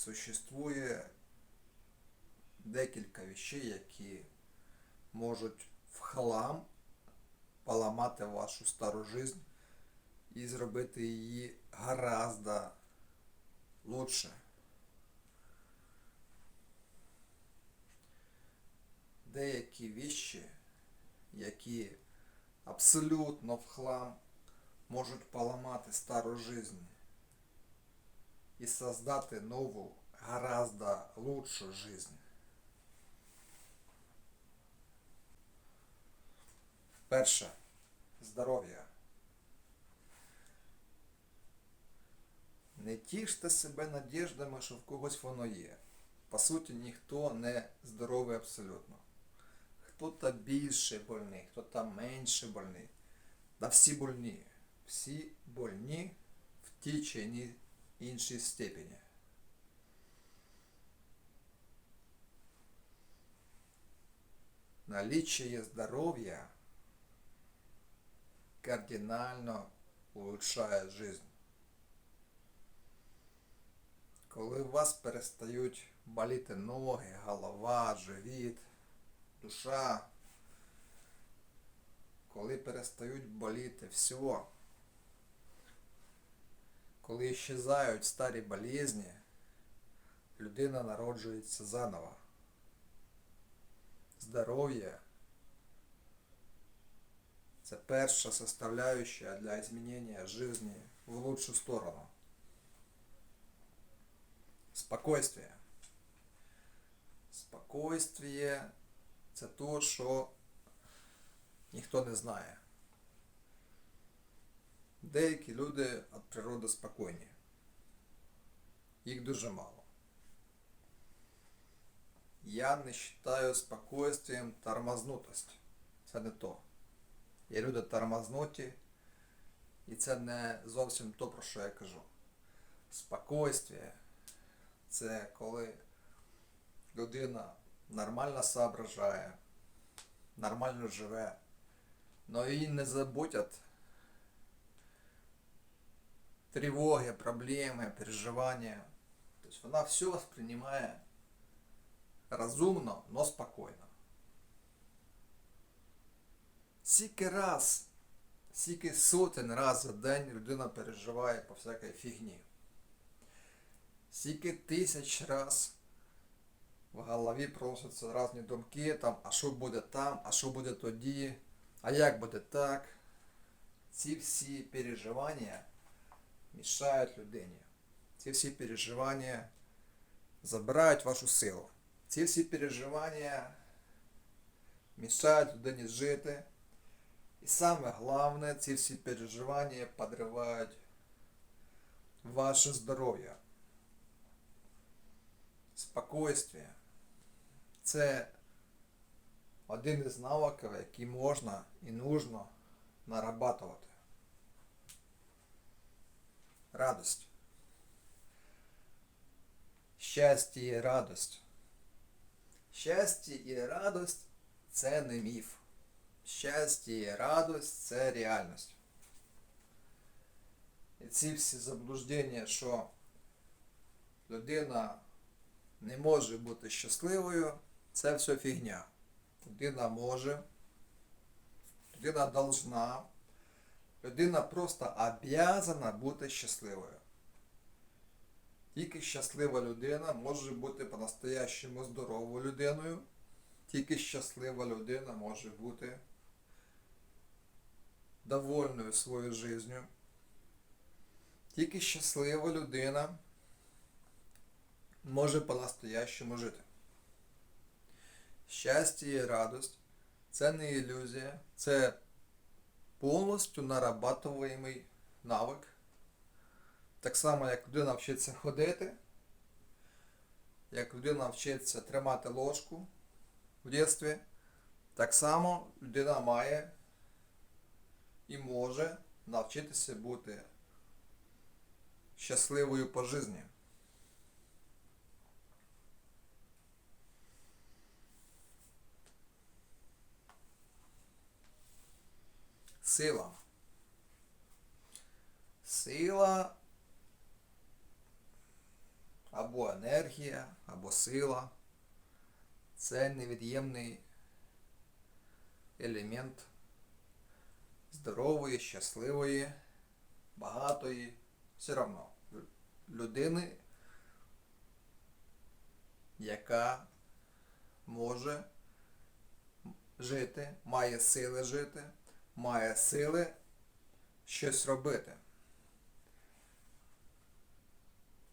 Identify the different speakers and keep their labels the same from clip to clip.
Speaker 1: существує декілька вещей, які можуть в хлам поламати вашу стару жизнь і зробити її гораздо лучше. Деякі вещи, які абсолютно в хлам можуть поламати стару жизнь і создати нову, гораздо лучшу жизнь. Перше. Здоров'я. Не тіште себе надіждами, що в когось воно є. По суті, ніхто не здоровий абсолютно. Хто-то більше больний, хто-то менше больний. Да всі больні. Всі больні в тій чи ні- іншій степені. Наличие здоровья кардинально улучшає жизнь. Коли у вас перестають боліти ноги, голова, живіт, душа, коли перестають боліти все, коли щезають старі болезні, людина народжується заново. Здоров'я це перша составляющая для изменения жизни в лучшую сторону. Спокойствие. Спокойствие це то, що ніхто не знає. Деякі люди від природи спокійні. Їх дуже мало. Я не вважаю спокойствием тормознутость. Це не то. Є люди тормознуті, і це не зовсім то, про що я кажу. Спокойствие це коли людина нормально соображає, нормально живе, но її не заботять тривоги, проблеми, переживання. Тобто вона все воспринимає розумно, но спокійно. Скільки раз, скільки сотень раз за день людина переживає по всякій фігні. Скільки тисяч раз в голові просяться різні думки, там, а що буде там, а що буде тоді, а як буде так. Ці всі переживання мішають людині. Ці всі переживання забирають вашу силу. Ці всі переживання мішають людині жити. І саме головне, ці всі переживання підривають ваше здоров'я. Спокойствие. Це один із навиків, який можна і нужно нарабатувати. Радость. Щастя і радость. Щастя і радость це не міф. Щастя і радость це реальність. І ці всі заблуждення, що людина не може бути щасливою, це все фігня. Людина може, людина должна, людина просто обязана бути щасливою. Тільки щаслива людина може бути по-настоящему здоровою людиною. Тільки щаслива людина може бути довольною своєю життю. Тільки щаслива людина може по-настоящему жити. Щастя і радость це не ілюзія, це повністю нарабатуємий навик. Так само, як людина вчиться ходити, як людина вчиться тримати ложку в дитинстві, так само людина має і може навчитися бути щасливою по житті. Сила. Сила або енергія, або сила. Це невід'ємний елемент здорової, щасливої, багатої, все одно людини, яка може жити, має сили жити, має сили щось робити.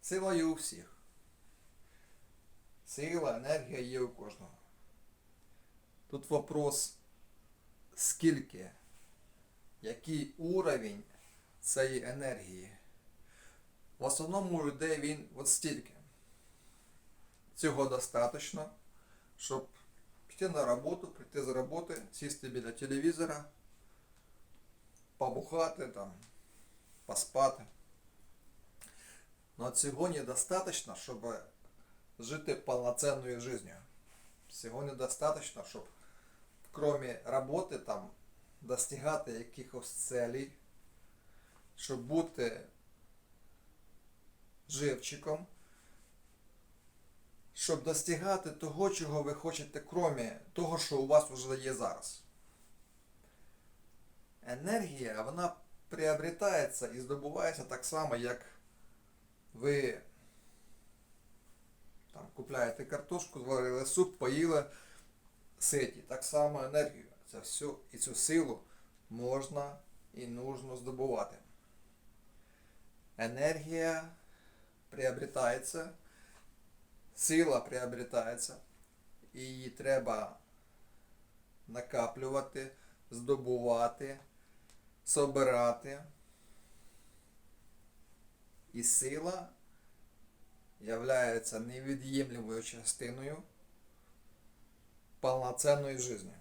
Speaker 1: Сила є у всіх. Сила, енергія є у кожного. Тут вопрос, скільки, який уровень цієї енергії. В основному у людей він от стільки. Цього достатньо, щоб піти на роботу, прийти з роботи, сісти біля телевізора, побухати там, поспати. Но цього недостаточно, щоб жити повноценною життю. Всього недостаточно, щоб кроме роботи там достигати якихось целей, щоб бути живчиком, щоб достигати того, чого ви хочете, кроме того, що у вас вже є зараз. Енергія, вона приобретається і здобувається так само, як ви там купляєте картошку, зварили суп, поїли ситі. Так само енергію. Це все і цю силу можна і нужно здобувати. Енергія приобретається, сила приобретається, і її треба накаплювати, здобувати, собирати. І сила являється невід'ємлемою частиною полноценної жизни.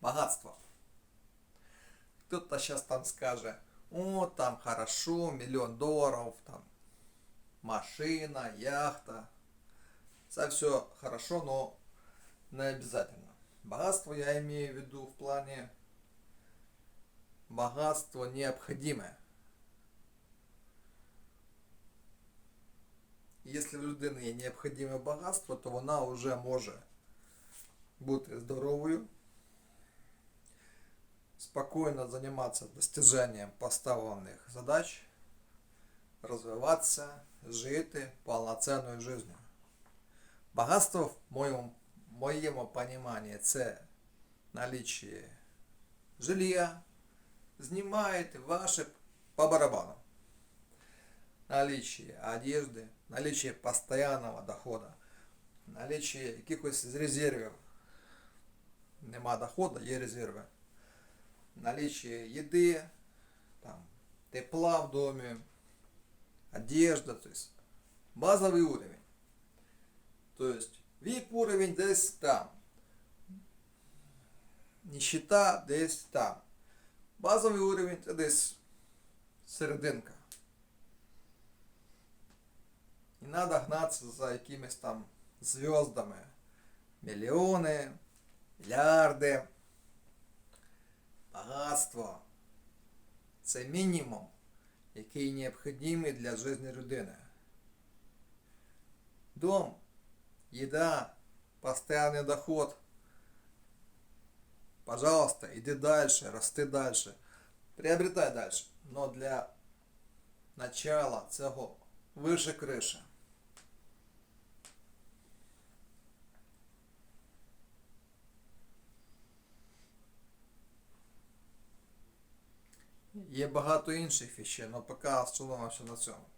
Speaker 1: Богатство. Кто-то сейчас там скажет, о, там хорошо, миллион долларов, там машина, яхта. Это все хорошо, но не обязательно. Богатство я имею в виду в плане богатство необходимое. Якщо в людини є необхідне багатство, то вона вже може бути здоровою, спокійно займатися достиженням поставлених задач, розвиватися, жити повноцінною життю. Багатство в моєму, моєму понимании це наличие жилья, знімаєте ваше по барабану. Наличие одежды, наличие постоянного дохода, наличие якихось резервів. Нема доходу, є резерви. Наличие їди, там, тепла в домі, одежда, то есть базовий уровень. То есть віп уровень десь там. Нищета десь там. Базовий уровень це десь серединка. Не надо гнаться за якимись там звездами. Мільйони, мільярди, багатство. Це мінімум, який необхідний для життя людини. Дом, еда, постоянный доход. Пожалуйста, иди дальше, расти дальше. Приобретай дальше. Но для начала цього вище криша. Є багато інших вещей, але поки остановимося на цьому.